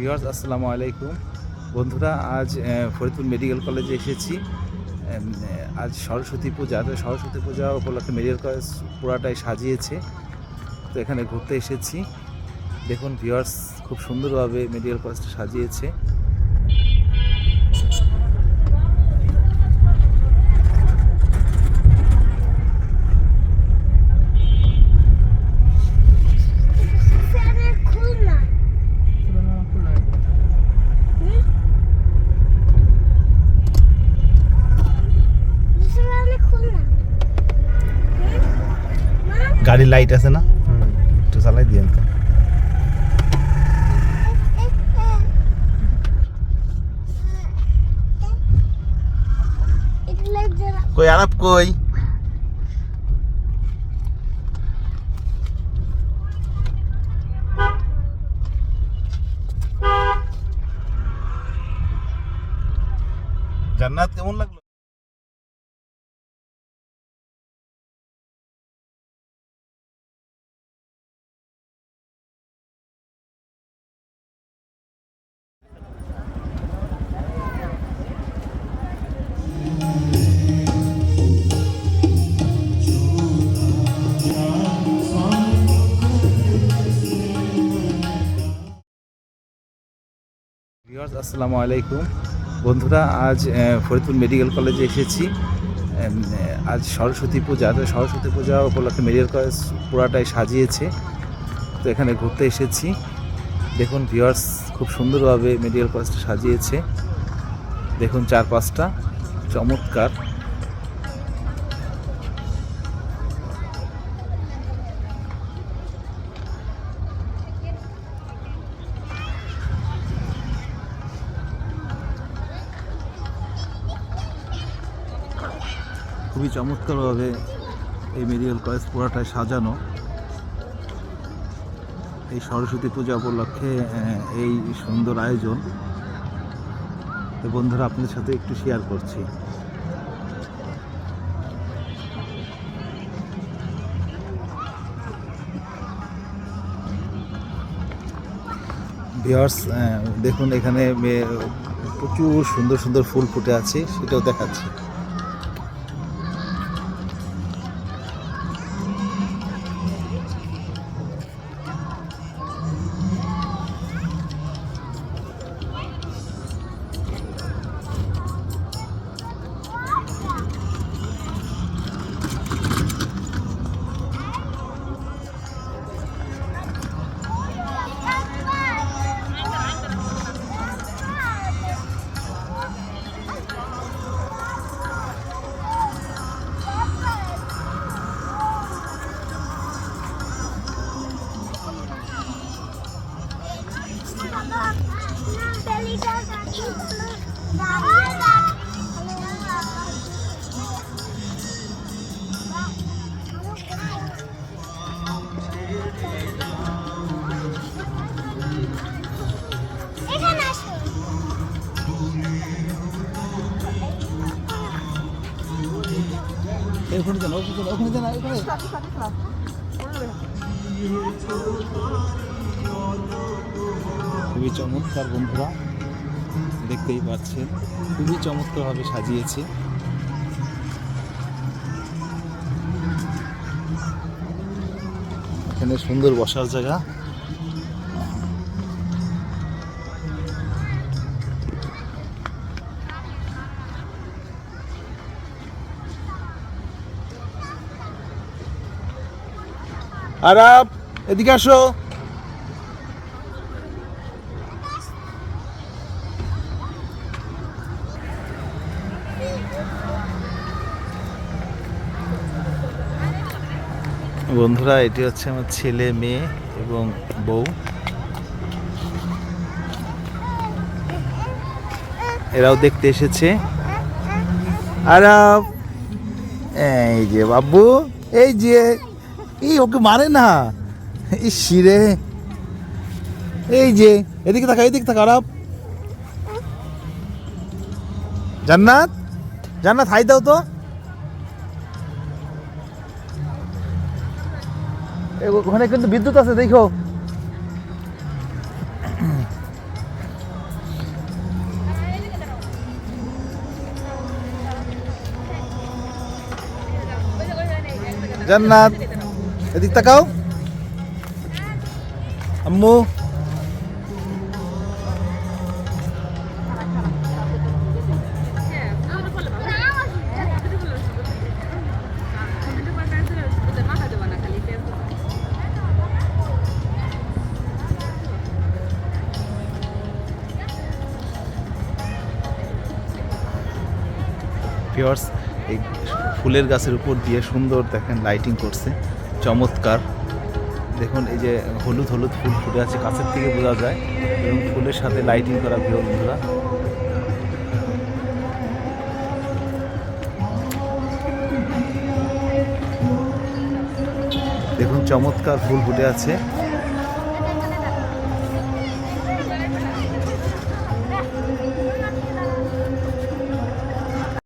Viewers, আসসালামু আলাইকুম। বন্ধুরা, আজ ফরিদপুর মেডিকেল কলেজে এসেছি। আজ সরস্বতী পূজা। সরস্বতী পূজা উপলক্ষে মেডিকেল কলেজ পুরাটাই সাজিয়েছে। তো এখানে ঘুরতে এসেছি। দেখুন ভিওয়ার্স খুব সুন্দরভাবে মেডিকেল কলেজটা সাজিয়েছে। গাড়ির লাইট আছে না? একটু চালাই দিয়েন তো। কই আনাপ কই? জান্নাত কেমন লাগল? ভিউয়ার্স, আসসালামু আলাইকুম। বন্ধুরা, আজ ফরিদপুর মেডিকেল কলেজে এসেছি। আজ সরস্বতী পূজা। সরস্বতী পূজা উপলক্ষে মেডিকেল কলেজ পুরাটাই সাজিয়েছে। তো এখানে ঘুরতে এসেছি। দেখুন ভিউয়ার্স, খুব সুন্দরভাবে মেডিকেল কলেজটা সাজিয়েছে। দেখুন চার পাঁচটা চমৎকার। খুবই চমৎকারভাবে এই মেডিকেল কলেজ পুরাটাই সাজানো। এই সরস্বতী পূজা উপলক্ষে এই সুন্দর আয়োজন। বন্ধুরা, আপনাদের সাথে একটু শেয়ার করছি। ভিওর্স দেখুন, এখানে প্রচুর সুন্দর সুন্দর ফুল ফুটে আছে, সেটাও দেখাচ্ছি। এখানে আসো ওখানে যান ওখানে যান ওখানে খুবই চমৎকার বন্ধুরা, দেখতেই পাচ্ছেন। খুবই চমৎকারভাবে সাজিয়েছে। এখানে সুন্দর বসার জায়গা। আরাপ এদিকে আসো। বন্ধুরা, এটি হচ্ছে আমার ছেলে, মেয়ে এবং বউ। এরাও দেখতে এসেছে। আর এই যে বাবু, এই যে, এই ওকে মারে না। এই শিরে। এই যে, এদিকে থাকা এদিকে থাকা আরাপ জান্নাত জান্নাত, হাই দাও তো। ওখানে কিন্তু বিদ্যুৎ আছে দেখো। জান্নাত এদিক তাকাও। আম্মু। ভিওর্স এই ফুলের গাছের উপর দিয়ে সুন্দর দেখেন লাইটিং করছে, চমৎকার। দেখুন এই যে হলুদ হলুদ ফুল ফুটে আছে, কাছের থেকে বোঝা যায়। এবং ফুলের সাথে লাইটিং করা প্রিয় বন্ধুরা। দেখুন চমৎকার ফুল ফুটে আছে।